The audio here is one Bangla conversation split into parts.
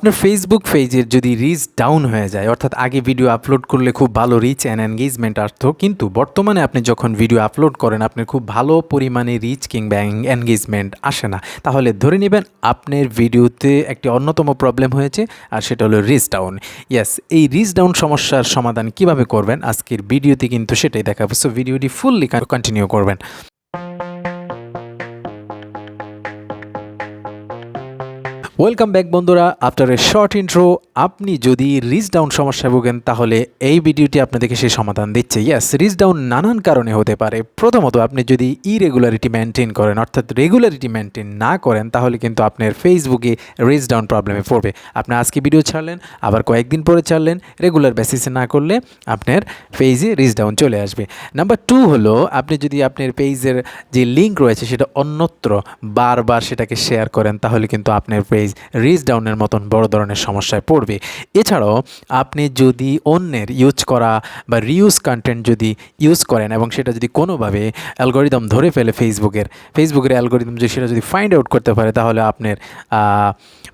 আপনার ফেসবুক পেজের যদি রিচ ডাউন হয়ে যায়, অর্থাৎ আগে ভিডিও আপলোড করলে খুব ভালো রিচ অ্যান্ড এনগেজমেন্ট আসতো, কিন্তু বর্তমানে আপনি যখন ভিডিও আপলোড করেন, আপনার খুব ভালো পরিমাণে রিচ কিংবা এনগেজমেন্ট আসে না। তাহলে ধরে নেবেন আপনার ভিডিওতে একটি অন্যতম প্রবলেম হয়েছে, আর সেটা হলো রিচ ডাউন ইয়াস এই রিচ ডাউন সমস্যার সমাধান কীভাবে করবেন? আজকের ভিডিওতে কিন্তু সেটাই দেখাবো। সো ভিডিওটি ফুললি কন্টিনিউ করবেন। ওয়েলকাম ব্যাক বন্ধুরা। আফটার এ শর্ট ইন্ট্রো আপনি যদি রিচ ডাউন সমস্যায় ভোগেন, তাহলে এই ভিডিওটি আপনাদেরকে সেই সমাধান দিচ্ছে। ইয়াস রিচ ডাউন নানান কারণে হতে পারে। প্রথমত, আপনি যদি ইরেগুলারিটি মেনটেন করেন, অর্থাৎ রেগুলারিটি মেনটেন না করেন, তাহলে কিন্তু আপনার ফেসবুকে রিচ ডাউন প্রবলেমে পড়বে। আপনি আজকে ভিডিও ছাড়লেন, আবার কয়েকদিন পরে ছাড়লেন রেগুলার বেসিসে না করলে আপনার পেজে রিচ ডাউন চলে আসবে। নাম্বার টু হলো, আপনি যদি আপনার পেজের যে লিঙ্ক রয়েছে, সেটা অন্যত্র বারবার সেটাকে শেয়ার করেন, তাহলে কিন্তু আপনার পেজ রিচ ডাউনের মতন বড় ধরনের সমস্যায় পড়বে। এছাড়াও আপনি যদি অন্যের ইউজ করা বা রিউজ কন্টেন্ট যদি ইউজ করেন এবং সেটা যদি কোনোভাবে অ্যালগোরিদম ধরে ফেলে ফেসবুকের ফেসবুকের অ্যালগোরিদম যদি সেটা যদি ফাইন্ড আউট করতে পারে, তাহলে আপনার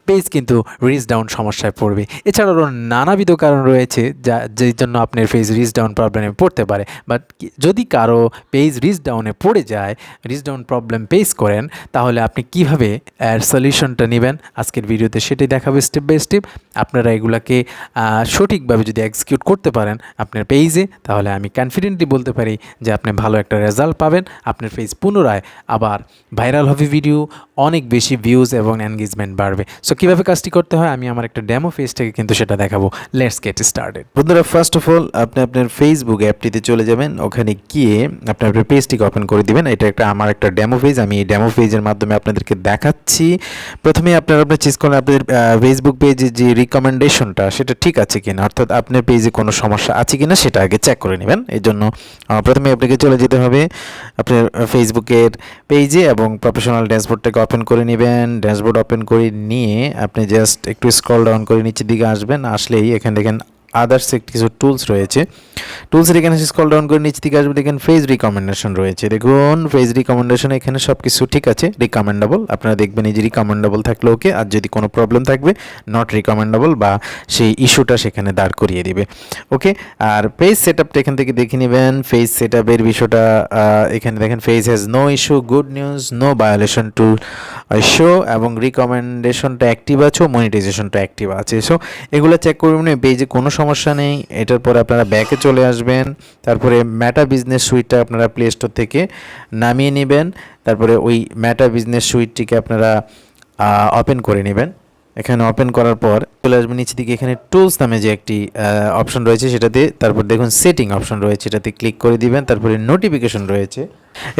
পেজ কিন্তু রিচ ডাউন সমস্যায় পড়বে। এছাড়াও নানাবিধ কারণ রয়েছে যা, যেই জন্য আপনার পেজ রিচ ডাউন প্রবলেমে পড়তে পারে। বাট যদি কারও পেজ রিচ ডাউনে পড়ে যায় রিচ ডাউন প্রবলেম পেস করেন, তাহলে আপনি কীভাবে এর সলিউশনটা নেবেন? আজকের ভিডিওতে সেটাই দেখাবো স্টেপ বাই স্টেপ আপনারা এগুলাকে সঠিকভাবে যদি এক্সিকিউট করতে পারেন আপনার পেজে তাহলে আমি কনফিডেন্টলি বলতে পারি যে আপনি ভালো একটা রেজাল্ট পাবেন। আপনার পেজ পুনরায় আবার ভাইরাল হবে ভিডিও অনেক বেশি ভিউজ এবং এনগেজমেন্ট বাড়বে। সো কীভাবে কাজটি করতে হয়? আমি আমার একটা ডেমো পেজ থেকে কিন্তু সেটা দেখাবো। লেটস গেট স্টার্টেড বন্ধুরা ফার্স্ট অফ অল আপনি আপনার ফেসবুক অ্যাপটিতে চলে যাবেন। ওখানে গিয়ে আপনি আপনার পেজটিকে ওপেন করে দিবেন। এটা একটা, আমার একটা ডেমো পেজ আমি এই ডেমো পেজের মাধ্যমে আপনাদেরকে দেখাচ্ছি। প্রথমে আপনার চেস করেন আপনাদের ফেসবুক পেজে যে রিকমেন্ডেশনটা সেটা ঠিক আছে কিনা? অর্থাৎ আপনার পেজে কোনো সমস্যা আছে কিনা, সেটা আগে চেক করে নেবেন। এর জন্য প্রথমে আপনাকে চলে যেতে হবে আপনার ফেসবুকের পেজে এবং প্রফেশনাল ড্যাশবোর্ডটাকে ওপেন করে নেবেন। ড্যাশবোর্ড ওপেন করে নিয়ে আপনি জাস্ট একটু স্ক্রল ডাউন করে নিচের দিকে আসবেন। আসলেই এখানে দেখেন আদার্স কিছু টুলস রয়েছে। টুলসের এখানে স্ক্রল ডাউন করে নিচ থেকে আসবে, দেখেন ফেজ রিকমেন্ডেশন রয়েছে। দেখুন ফেজ রিকমেন্ডেশন এখানে সব কিছু ঠিক আছে রিকমেন্ডেবল আপনারা দেখবেন এই যে রিকমেন্ডেবল থাকলে ওকে আর যদি কোনো প্রবলেম থাকবে নট রিকমেন্ডেবল বা সেই ইস্যুটা সেখানে দাঁড় করিয়ে দিবে। ওকে আর পেজ সেট আপটা এখান থেকে দেখে নেবেন। ফেজ সেট আপের বিষয়টা এখানে দেখেন page has no issue good news no violation to show এবং রিকমেন্ডেশনটা অ্যাক্টিভ আছে মনিটাইজেশনটা অ্যাক্টিভ আছে। সো এগুলো চেক করবেন পেজে কোনো সমস্যা নেই। এটার পরে আপনারা ব্যাকে চলে আসবেন। তারপরে ম্যাটা বিজনেস সুইটটা আপনারা প্লে স্টোর থেকে নামিয়ে নেবেন। তারপরে ওই ম্যাটা বিজনেস সুইটটিকে আপনারা ওপেন করে নেবেন। এখানে ওপেন করার পর চলে আসবেন নিচে দিকে। এখানে টুলস নামে যে একটি অপশন রয়েছে সেটাতে তারপর দেখুন সেটিং অপশন রয়েছে। এটাতে ক্লিক করে দিবেন। তারপরে নোটিফিকেশন রয়েছে।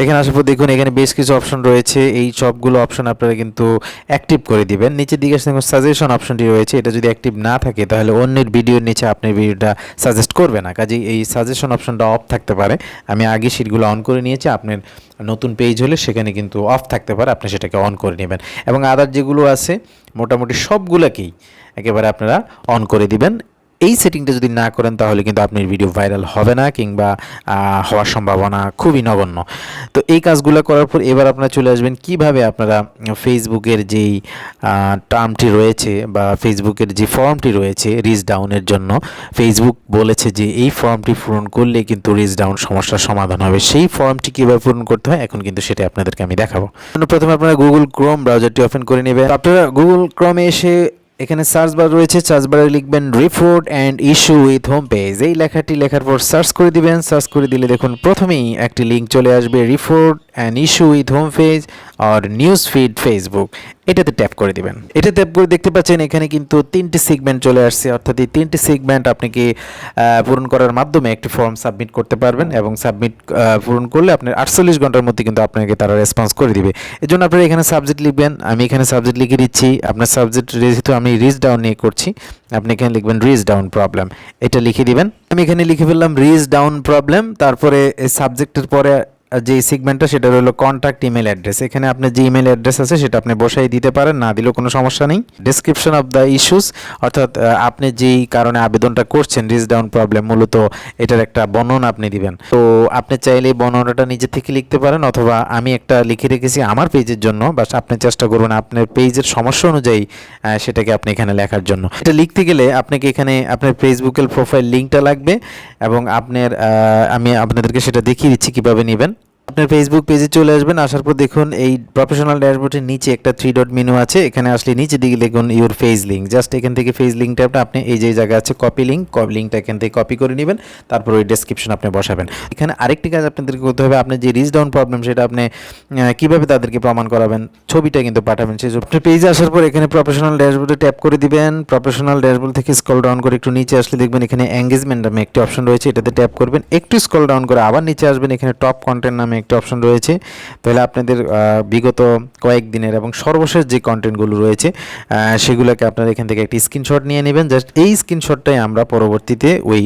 এখানে আসার পর দেখুন, এখানে বেশ কিছু অপশন রয়েছে। এই সবগুলো অপশন আপনারা কিন্তু অ্যাক্টিভ করে দিবেন। নিচের দিকে দেখুন সাজেশন অপশনটি রয়েছে। এটা যদি অ্যাক্টিভ না থাকে, তাহলে অন্যের ভিডিওর নিচে আপনার ভিডিওটা সাজেস্ট করবে না। কাজেই এই সাজেশন অপশনটা অফ থাকতে পারে। আমি আগে সিটগুলো অন করে নিয়েছি। আপনার নতুন পেজ হলে সেখানে কিন্তু অফ থাকতে পারে। আপনি সেটাকে অন করে নেবেন। এবং আদার যেগুলো আছে, মোটামুটি সবগুলোকেই একেবারে আপনারা অন করে দিবেন। এই সেটিংটা যদি না করেন, তাহলে কিন্তু আপনার ভিডিও ভাইরাল হবে না কিংবা হওয়ার সম্ভাবনা খুবই নগণ্য। তো এই কাজগুলো করার পর এবার আপনারা চলে আসবেন কীভাবে আপনারা ফেসবুকের যেই টার্মটি রয়েছে বা ফেসবুকের যে ফর্মটি রয়েছে রিচ ডাউনের জন্য ফেসবুক বলেছে যে এই ফর্মটি পূরণ করলে কিন্তু রিচ ডাউন সমস্যার সমাধান হবে। সেই ফর্মটি কীভাবে পূরণ করতে হয়, এখন কিন্তু সেটা আপনাদেরকে আমি দেখাবো। প্রথমে আপনারা গুগল ক্রোম ব্রাউজারটি ওপেন করে নেবেন। আপনারা গুগল ক্রমে এসে এখানে সার্চ বার রয়েছে সার্চ বারে লিখবেন report and issue with home page এই লেখাটি লেখার পর সার্চ করে দিবেন। সার্চ করে দিলে দেখুন প্রথমেই একটি লিঙ্ক চলে আসবে report and issue with home page R news feed Facebook এটাতে ট্যাপ করে দিবেন। এটা ট্যাপ করে দেখতে পাচ্ছেন, এখানে কিন্তু তিনটি সেগমেন্ট চলে আসছে। অর্থাৎ এই তিনটি সেগমেন্ট আপনাকে পূরণ করার মাধ্যমে একটি ফর্ম সাবমিট করতে পারবেন এবং সাবমিট পূরণ করলে আপনার আটচল্লিশ ঘণ্টার মধ্যে কিন্তু আপনাকে তারা রেসপন্স করে দিবে। এই জন্য আপনারা এখানে সাবজেক্ট লিখবেন। আমি এখানে সাবজেক্ট লিখে দিচ্ছি। আপনার সাবজেক্ট যেহেতু আমি রিচ ডাউন নিয়ে করছি। আপনি এখানে লিখবেন রিচ ডাউন প্রবলেম এটা লিখে দিবেন। আমি এখানে লিখে ফেললাম রিচ ডাউন প্রবলেম তারপরে সাবজেক্টের পরে যে সিগমেন্টটা সেটা হলো কন্ট্যাক্ট ইমেল অ্যাড্রেস এখানে আপনার যে ইমেল অ্যাড্রেস আছে, সেটা আপনি বসাই দিতে পারেন, না দিলেও কোনো সমস্যা নেই। ডিসক্রিপশন অফ দ্য ইস্যুস অর্থাৎ আপনি যেই কারণে আবেদনটা করছেন রিচ ডাউন প্রবলেম মূলত এটার একটা বর্ণনা আপনি দিবেন। তো আপনি চাইলে বর্ণনাটা নিজে থেকে লিখতে পারেন, অথবা আমি একটা লিখে রেখেছি আমার পেজের জন্য, বাস আপনি চেষ্টা করবেন আপনার পেজের সমস্যা অনুযায়ী সেটাকে আপনি এখানে লেখার জন্য। এটা লিখতে গেলে আপনাকে এখানে আপনার ফেসবুকের প্রোফাইল লিঙ্কটা লাগবে, এবং আপনার আমি আপনাদেরকে সেটা দেখিয়ে দিচ্ছি কীভাবে নেবেন। আপনার ফেসবুক পেজে চলে আসবেন, আসার পর দেখুন এই প্রফেশনাল ড্যাশবোর্ডের নিচে একটা থ্রি ডট মেনু আছে, এখানে আসলে নিচে দিকে লিখুন ইউর ফেস লিঙ্ক জাস্ট এখান থেকে ফেস লিঙ্কটা আপনি এই যে জায়গা আছে কপি লিঙ্ক কপি লিঙ্কটা এখান থেকে কপি করে নেবেন, তারপর ওই ডেসক্রিপশন আপনি বসাবেন। এখানে আরেকটি কাজ আপনাদেরকে করতে হবে, আপনি যে রিচ ডাউন প্রবলেম সেটা আপনি কীভাবে তাদেরকে প্রমাণ করাবেন, ছবিটা কিন্তু পাঠাবেন। সেই আপনার পেজে আসার পর এখানে প্রফেশনাল ড্যাশবোর্ডে ট্যাপ করে দিবেন প্রফেশনাল ড্যাশবোর্ড থেকে স্কল ডাউন করে একটু নিচে আসলে দেখবেন এখানে এঙ্গেজমেন্ট নামে একটি অপশন রয়েছে, এটাতে ট্যাপ করবেন। একটু স্কল ডাউন করে আবার নিচে আসবেন, এখানে টপ কন্টেন্ট নামে একটি অপশন রয়েছে। তাহলে আপনাদের বিগত কয়েকদিনের এবং সর্বশেষ যে কন্টেন্টগুলো রয়েছে সেগুলোকে আপনারা এখান থেকে একটি স্ক্রিনশট নিয়ে নেবেন। জাস্ট এই স্ক্রিনশটটাই আমরা পরবর্তীতে ওই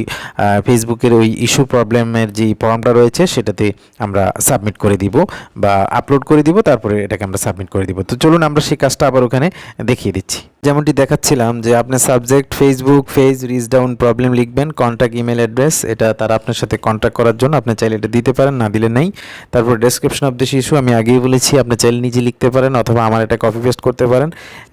ফেসবুকের ওই ইস্যু প্রবলেমের যে ফর্মটা রয়েছে, সেটাতে আমরা সাবমিট করে দিব বা আপলোড করে দিব, তারপরে এটাকে আমরা সাবমিট করে দিব। তো চলুন আমরা সেই কাজটা আবার ওখানে দেখিয়ে দিচ্ছি। যেমনটি দেখাচ্ছিলাম যে আপনার subject Facebook page reach down problem লিখবেন কন্ট্যাক্ট ইমেল অ্যাড্রেস এটা তারা আপনার সাথে কন্ট্যাক্ট করার জন্য আপনি চাইলে এটা দিতে পারেন, না দিলে নেই। তারপর ডেসক্রিপশন অফ দিস ইস্যু আমি আগেই বলেছি, আপনি চাইলে নিজে লিখতে পারেন অথবা আমার এটা কপি পেস্ট করতে পারেন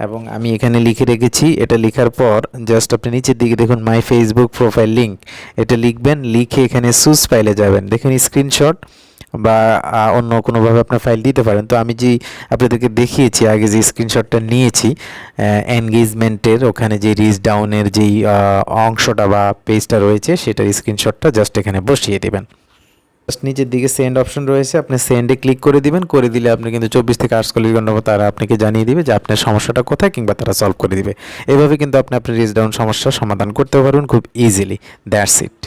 এবং আমি এখানে লিখে রেখেছি, এটা লেখার পর জাস্ট আপনি নিচের দিকে দেখুন মাই ফেসবুক প্রোফাইল লিঙ্ক এটা লিখবেন, লিখে এখানে সুস ফাইলে যাবেন। দেখুন স্ক্রিনশট বা অন্য কোনোভাবে আপনার ফাইল দিতে পারেন। তো আমি যে আপনাদেরকে দেখিয়েছি, আগে যে স্ক্রিনশটটা নিয়েছি এনগেজমেন্টের ওখানে যে রিচ ডাউনের যেই অংশটা বা পেজটা রয়েছে, সেটার স্ক্রিনশটটা জাস্ট এখানে বসিয়ে দেবেন। জাস্ট নিচের দিকে সেন্ড অপশন রয়েছে, আপনি সেন্ডে ক্লিক করে দিবেন। করে দিলে আপনি কিন্তু চব্বিশ থেকে আটচল্লিশ ঘণ্টা পর তারা আপনাকে জানিয়ে দিবে যে আপনার সমস্যাটা কোথায় কিংবা তারা সলভ করে দিবে। এভাবে কিন্তু আপনি আপনার রিচ ডাউন সমস্যার সমাধান করতে পারবেন খুব ইজিলি দ্যাটস ইট